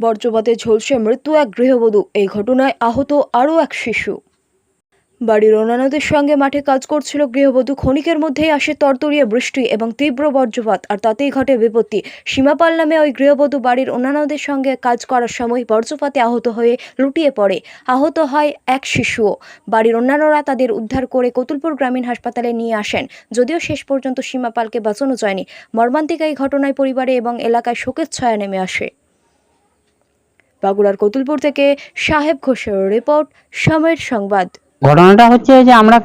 বর্জ্যপাতে ঝলসে মৃত্যু এক গৃহবধূ। এই ঘটনায় আহত আরও এক শিশু। বাড়ির অন্যান্যদের সঙ্গে মাঠে কাজ করছিল গৃহবধূ। ক্ষণিকের মধ্যেই আসে তরতরিয়ে বৃষ্টি এবং তীব্র বজ্রপাত, আর তাতেই ঘটে বিপত্তি। সীমাপাল নামে ওই গৃহবধূ বাড়ির অন্যান্যদের সঙ্গে কাজ করার সময় বজ্রপাতে আহত হয়ে লুটিয়ে পড়ে। আহত হয় এক শিশুও। বাড়ির অন্যান্যরা তাদের উদ্ধার করে কতুলপুর গ্রামীণ হাসপাতালে নিয়ে আসেন। যদিও শেষ পর্যন্ত সীমাপালকে বাঁচানো যায়নি। মর্মান্তিক এই ঘটনায় পরিবারে এবং এলাকায় শোকের ছায়া নেমে আসে। বাগুড়ার কতুলপুর থেকে সাহেব ঘোষের রিপোর্ট সময়ের সংবাদ। ঘটনাটা হচ্ছে যে আমরা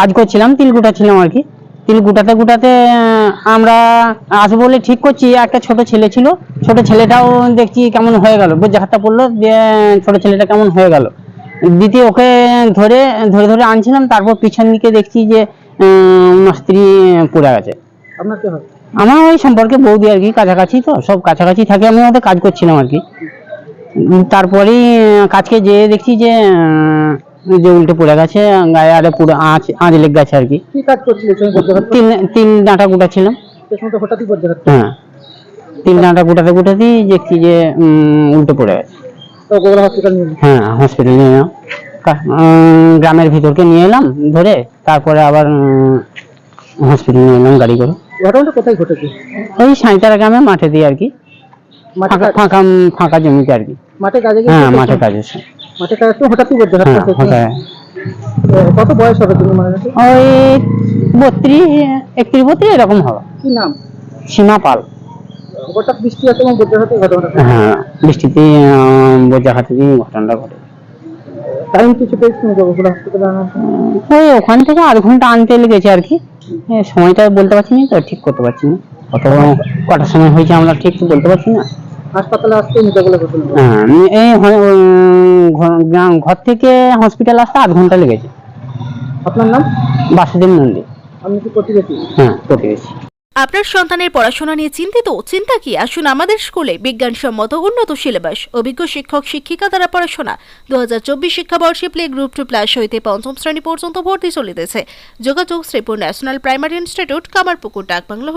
কাজ করছিলাম তিল গুটাচ্ছিলাম আর কি। তিল গুটাতে গুটাতে আমরা আসব বলে ঠিক করছি একটা ছোট ছেলে ছিল। ছোট ছেলেটাও দেখছি কেমন হয়ে গেল। বোঝাহাতটা পড়ল দিয়ে ছোট ছেলেটা কেমন হয়ে গেল। দ্বিতীয় ওকে ধরে ধরে ধরে আনছিলাম তারপর পিছন দিকে দেখছি যে আহ, স্ত্রী পড়ে গেছে। আপনার আমার ওই সম্পর্কে বৌদি আর কি কাছাকাছি তো সব কাছাকাছি থাকে আমি ওদের কাজ করছিলাম আর কি। আহ, কাজকে যেয়ে দেখছি যে যে উল্টে পড়ে গেছে গায়ে আরে পুরো আঁচ আঁচ লেগে গেছে আর কি। কি কাজ করছিল তিন তিন ডাঁটা গুটাচ্ছিলাম। হঠাৎই হ্যাঁ। তিন ডাঁটা গুটাতে গুটাতেই দেখছি যে উল্টে পড়ে গেছে। হ্যাঁ হসপিটালে নিয়ে এলাম। গ্রামের ভিতরকে নিয়ে এলাম ধরে তারপরে আবার হসপিটালে নিয়ে এলাম গাড়ি করে। ঘটনাটা কোথায় ঘটেছে? ওই সাঁইতারা গ্রামে মাঠে দিয়ে আর কি। ফাঁকা জমিতে আর কি। মাঠে কাজে হ্যাঁ মাঠে কাজ মাঠে কাজ তো বজ্রঘাত হ্যাঁ। হ্যাঁ। কত বয়স হবে তুমি মানে ওই বত্রিশ একত্রিশ বত্রিশ এরকম হবে। কি নাম? সীমা পাল। হঠাৎ বৃষ্টি আছে এবং বজ্রঘাতে ঘটনাটা। হ্যাঁ বৃষ্টিতে বোঝাঘাতে ঘটনাটা ঘটে। টাইম কিছু পেয়েছি গোগলা হসপিটালে ওই ওখান থেকে আধ ঘণ্টা আনতে লেগেছে আর কি। সময়টা বলতে পারছি না তো ঠিক করতে পারছি না। কত কটার সময় হয়েছে আমরা ঠিক বলতে পারছি না। হাসপাতালে আসতে ঘটনা হ্যাঁ এই গ্রাম- ঘর থেকে হসপিটাল আসতে আধ ঘণ্টা লেগেছে। আপনার নাম? বাসুদেব নন্দী। আপনি কি প্রতিবেশী? হ্যাঁ প্রতিবেশী। আপনার সন্তানের পড়াশোনা নিয়ে চিন্তিত? চিন্তা কি? আসুন আমাদের স্কুলে বিজ্ঞানসম্মত উন্নত সিলেবাস অভিজ্ঞ শিক্ষক শিক্ষিকা দ্বারা পড়াশোনা। দু হাজার চব্বিশ শিক্ষাবর্ষে প্লে গ্রুপ টু প্লাস হইতে পঞ্চম শ্রেণি পর্যন্ত ভর্তি চলিতেছে। যোগাযোগ Sripur national primary institute Kamarpukur Dakbangla